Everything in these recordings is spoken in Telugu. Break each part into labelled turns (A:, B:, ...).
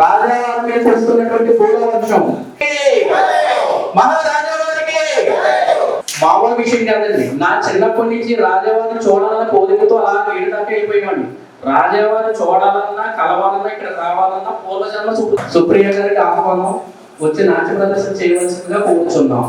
A: రాజావారి మీద కురుస్తున్నటువంటి పూల వర్షం. మామూలు విషయం కాదండి. నా చిన్నప్పటి నుంచి రాజావారిని చూడాలన్న కోరికతో అలా ఏడు దాకా వెళ్ళిపోయామండి రాజావారిని చూడాలన్నా కలవాలన్నా ఇక్కడ రావాలన్నా పూల జన్మ సుప్రియ గారికి ఆహ్వానం. వచ్చి నాట్య ప్రదర్శన చేయవలసిందిగా కోరుచున్నాం.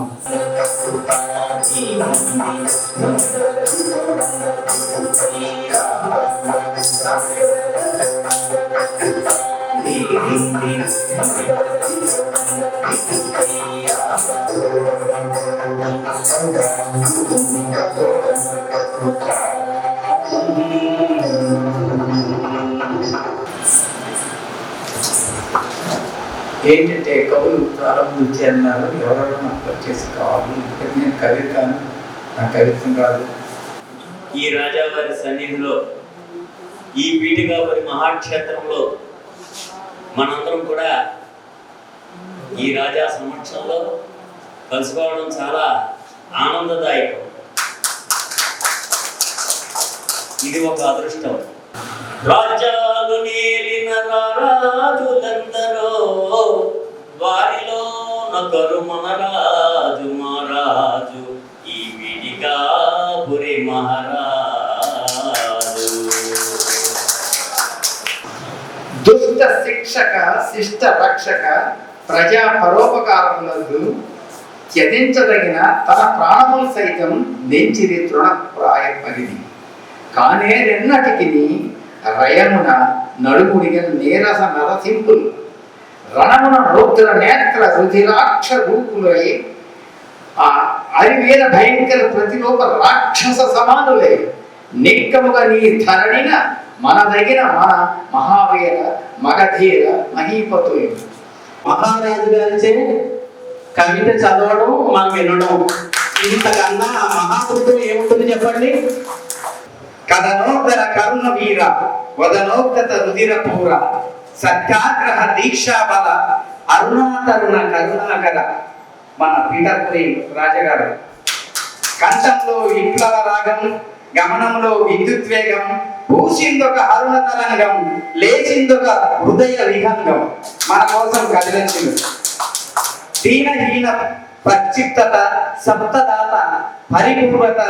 B: ఏంటంటే కవులు ప్రారంభించి అన్నారు ఎవరెవరు నాకు వచ్చేసి కావాలి. ఇక్కడ నేను కవితాను నా కవిత్వం రాదు.
C: ఈ రాజావారి సన్నిధిలో ఈ పీఠికాపురి మహాక్షేత్రంలో మనందరం కూడా ఈ రాజా సమక్షంలో కలుసుకోవడం చాలా ఆనందదాయకం. ఇది ఒక అదృష్టం. రాజ్యాలు నేలిన రాజులందరో వారిలో నొకరు మన రాజు మహారాజు ఈ పీఠికాపురి మహారాజు.
B: దుష్ట శిక్షక శిష్ట రక్షక ప్రజా పరోపకారములందు త్యజించదగిన తన ప్రాణములు సైతం నెంచిది తృణప్రాయపరిది కానే రెన్నటికి రయమున నడుముడిగ నీరస నరసింపులు. రణమున రౌద్ర నేత్ర రుధిరాక్ష రూపులై ఆ అరివేల భయంకర ప్రతిలోప రాక్షస సమానులే నిక్కముగా నీ ధరణిన మన దగ్గర మన మహావీర మగధీర మహీపతులు.
A: మహారాజు గారిచే కవిత చదవడం మనం వినడం ఇంతకన్నా ఆ ఏముంటుంది చెప్పండి?
B: కథనోత్తర కరుణ వీర వదనోక్త రుధిర పూర సత్యాగ్రహ దీక్షా బల అరుణాతరుణ కరుణాకర. మన పీఠపురి రాజగారు. కంఠంలో విప్లవ రాగం గమనంలో విద్యుద్వేగం పూసిందొక అరుణ తరంగం లేచిందొక హృదయ విహంగం. మన కోసం కదిలించింది. దీనహీన ప్రక్షిప్తత సప్తదాత పరిపూర్వత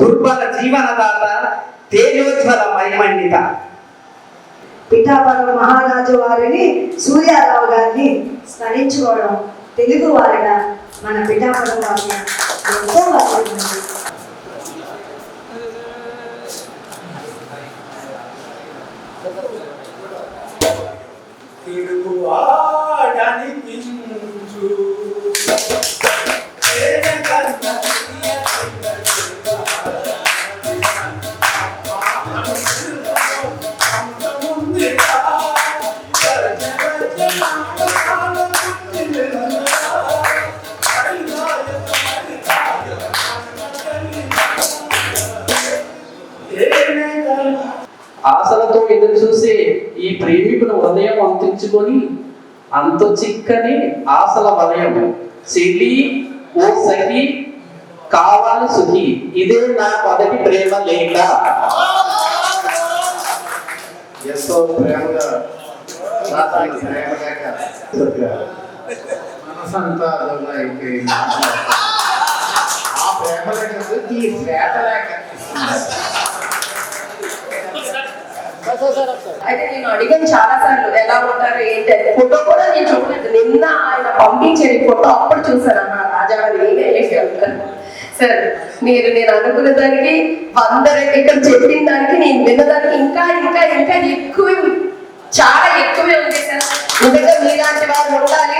B: దుర్బల జీవనదాత తేజోజ్వల మైమండిత.
D: పిఠాపురం మహారాజు వారిని సూర్యారావు గారిని స్మరించుకోవడం తెలుగు వారిన మన పిఠాపురం వారిని ఎంతో Eylül
A: ఆశలతో ఎదురు చూసి ఈ ప్రేమికుల హృదయం అంతించుకొని అంత చిక్కని ఆశల వలయం. సిలి ఓ సఖి కావాలి సుఖి ఇదే నా మొదటి ప్రేమ లేఖ
B: ఎంతో ప్రేమగా ప్రేమ లేక మనసంతా ఆ ప్రేమ లేక ఈ శ్వేత లేక.
E: అయితే నేను అడిగాను చాలా సార్లు ఎలా ఉంటారు ఏంటి అని. ఫోటో కూడా నేను చూడలేదు. నిన్న ఆయన పంపించారు ఈ ఫోటో అప్పుడు చూసాను అన్న రాజావారి ఉంటారు సార్ మీరు నేను అనుకున్న దానికి వంద ఇక్కడ చెప్పిన దానికి నేను విన్నదానికి ఇంకా ఇంకా ఇంకా ఎక్కువ చాలా ఎక్కువే ఉంది సార్ నిజంగా మీలాంటి వారు ఉండాలి.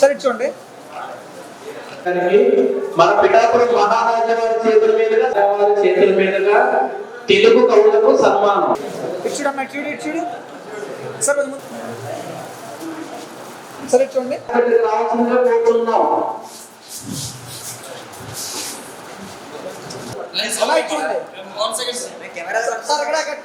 F: సరే చూడండి
A: గారికి మన పిఠాపురం మహారాజా వారి చేతుల మీదుగా వారి చేతుల మీదుగా తెలుగు కవులకు సన్మానం.
F: ఇచ్చుడు అమ్మ ఇచ్చుడు ఇచ్చుడు. సరే. సరే చూడండి
A: రావాల్సిందిగా కోరుతున్నాం.
F: అలా ఇచ్చుంది సార్ అక్కడ అక్కడ.